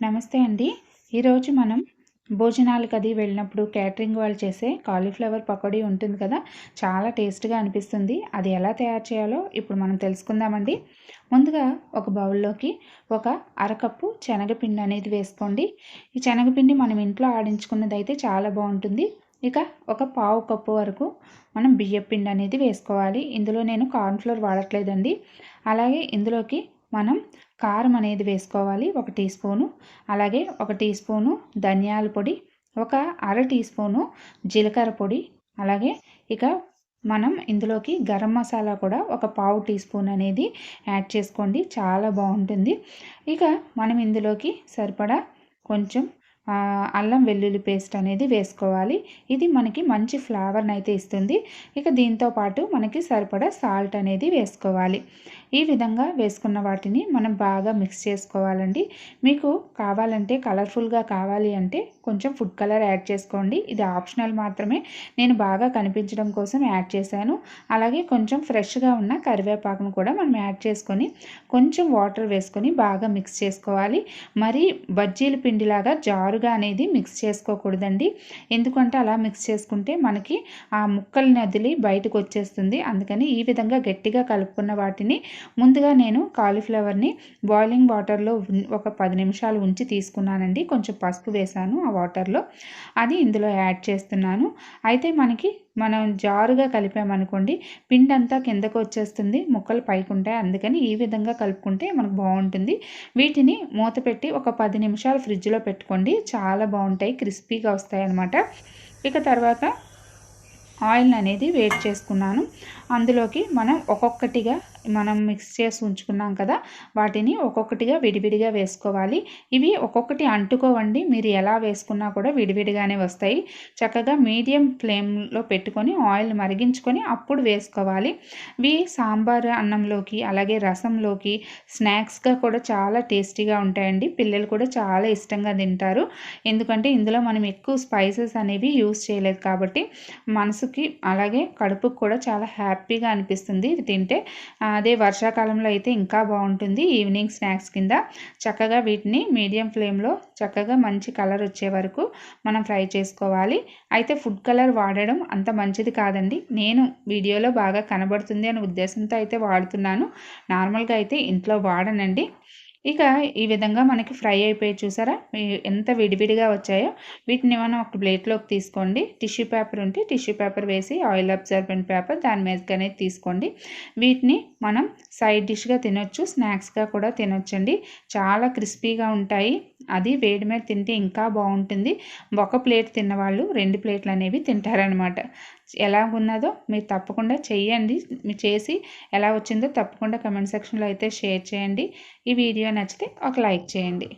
నమస్తే అండి. ఈరోజు మనం భోజనాలకు అది వెళ్ళినప్పుడు క్యాటరింగ్ వాళ్ళు చేసే కాలీఫ్లవర్ పకోడీ ఉంటుంది కదా చాలా టేస్ట్గా అనిపిస్తుంది. అది ఎలా తయారు చేయాలో ఇప్పుడు మనం తెలుసుకుందామండి. ముందుగా ఒక బౌల్లోకి ఒక అరకప్పు శనగపిండి అనేది వేసుకోండి. ఈ శనగపిండి మనం ఇంట్లో ఆడించుకున్నది అయితే చాలా బాగుంటుంది. ఇక ఒక పావు కప్పు వరకు మనం బియ్యపిండి అనేది వేసుకోవాలి. ఇందులో నేను కార్న్ఫ్లోర్ వాడట్లేదండి. అలాగే ఇందులోకి మనం కారం అనేది వేసుకోవాలి ఒక టీ స్పూను. అలాగే ఒక టీ స్పూను ధనియాల పొడి ఒక అర టీ స్పూను జీలకర్ర పొడి. అలాగే ఇక మనం ఇందులోకి గరం మసాలా కూడా ఒక పావు టీ స్పూన్ అనేది యాడ్ చేసుకోండి చాలా బాగుంటుంది. ఇక మనం ఇందులోకి సరిపడా కొంచెం అల్లం వెల్లుల్లి పేస్ట్ అనేది వేసుకోవాలి. ఇది మనకి మంచి ఫ్లేవర్ని అయితే ఇస్తుంది. ఇక దీంతో పాటు మనకి సరిపడా సాల్ట్ అనేది వేసుకోవాలి. ఈ విధంగా వేసుకున్న వాటిని మనం బాగా మిక్స్ చేసుకోవాలండి. మీకు కావాలంటే కలర్ఫుల్గా కావాలి అంటే కొంచెం ఫుడ్ కలర్ యాడ్ చేసుకోండి. ఇది ఆప్షనల్ మాత్రమే. నేను బాగా కనిపించడం కోసం యాడ్ చేశాను. అలాగే కొంచెం ఫ్రెష్గా ఉన్న కరివేపాకును కూడా మనం యాడ్ చేసుకొని కొంచెం వాటర్ వేసుకొని బాగా మిక్స్ చేసుకోవాలి. మరి బజ్జీల పిండిలాగా జారు జారుగా అనేది మిక్స్ చేసుకోకూడదండి. ఎందుకంటే అలా మిక్స్ చేసుకుంటే మనకి ఆ ముక్కల్ని వదిలి బయటకు వచ్చేస్తుంది. అందుకని ఈ విధంగా గట్టిగా కలుపుకున్న వాటిని ముందుగా నేను కాలీఫ్లవర్ని బాయిలింగ్ వాటర్లో ఒక పది నిమిషాలు ఉంచి తీసుకున్నానండి. కొంచెం పసుపు వేసాను ఆ వాటర్లో అది ఇందులో యాడ్ చేస్తున్నాను. అయితే మనకి మనం జారుగా కలిపామనుకోండి పిండి అంతా కిందకు వచ్చేస్తుంది ముక్కలు పైకి ఉంటాయి అందుకని ఈ విధంగా కలుపుకుంటే మనకు బాగుంటుంది. వీటిని మూత పెట్టి ఒక పది నిమిషాలు ఫ్రిడ్జ్లో పెట్టుకోండి. చాలా బాగుంటాయి క్రిస్పీగా వస్తాయి అన్నమాట ఇక తర్వాత ఆయిల్ అనేది వేడి చేసుకున్నాను. అందులోకి మనం ఒక్కొక్కటిగా మనం మిక్స్ చేసి ఉంచుకున్నాం కదా వాటిని ఒక్కొక్కటిగా విడివిడిగా వేసుకోవాలి. ఇవి ఒక్కొక్కటి అంటుకోవండి మీరు ఎలా వేసుకున్నా కూడా విడివిడిగానే వస్తాయి. చక్కగా మీడియం ఫ్లేమ్లో పెట్టుకొని ఆయిల్ మరిగించుకొని అప్పుడు వేసుకోవాలి. ఇవి సాంబార్ అన్నంలోకి అలాగే రసంలోకి స్నాక్స్గా కూడా చాలా టేస్టీగా ఉంటాయండి. పిల్లలు కూడా చాలా ఇష్టంగా తింటారు. ఎందుకంటే ఇందులో మనం ఎక్కువ స్పైసెస్ అనేవి యూస్ చేయలేదు కాబట్టి మనసుకి అలాగే కడుపుకి కూడా చాలా హ్యాపీగా అనిపిస్తుంది ఇది తింటే. అదే వర్షాకాలంలో అయితే ఇంకా బాగుంటుంది. ఈవినింగ్ స్నాక్స్ కింద చక్కగా వీటిని మీడియం ఫ్లేమ్లో చక్కగా మంచి కలర్ వచ్చే వరకు మనం ఫ్రై చేసుకోవాలి. అయితే ఫుడ్ కలర్ వాడడం అంత మంచిది కాదండి. నేను వీడియోలో బాగా కనబడుతుంది అనే ఉద్దేశంతో అయితే వాడుతున్నాను. నార్మల్గా అయితే ఇంట్లో వాడనండి. ఇక ఈ విధంగా మనకి ఫ్రై అయిపోయి చూసారా? ఎంత విడివిడిగా వచ్చాయో వీటిని మనం ఒక ప్లేట్లోకి తీసుకోండి. టిష్యూ పేపర్ ఉంటే టిష్యూ పేపర్ వేసి ఆయిల్ అబ్జర్బెంట్ పేపర్ దాని మీదగానే తీసుకోండి. వీటిని మనం సైడ్ డిష్గా తినొచ్చు స్నాక్స్గా కూడా తినొచ్చండి. చాలా క్రిస్పీగా ఉంటాయి. అది వేడి మీద తింటే ఇంకా బాగుంటుంది. ఒక ప్లేట్ తిన్నవాళ్ళు రెండు ప్లేట్లు అనేవి తింటారనమాట ఎలా ఉన్నదో మీరు తప్పకుండా చేయండి మీరు చేసి ఎలా వచ్చిందో తప్పకుండా కమెంట్ సెక్షన్లో అయితే షేర్ చేయండి. ఈ వీడియో నచ్చితే ఒక లైక్ చేయండి.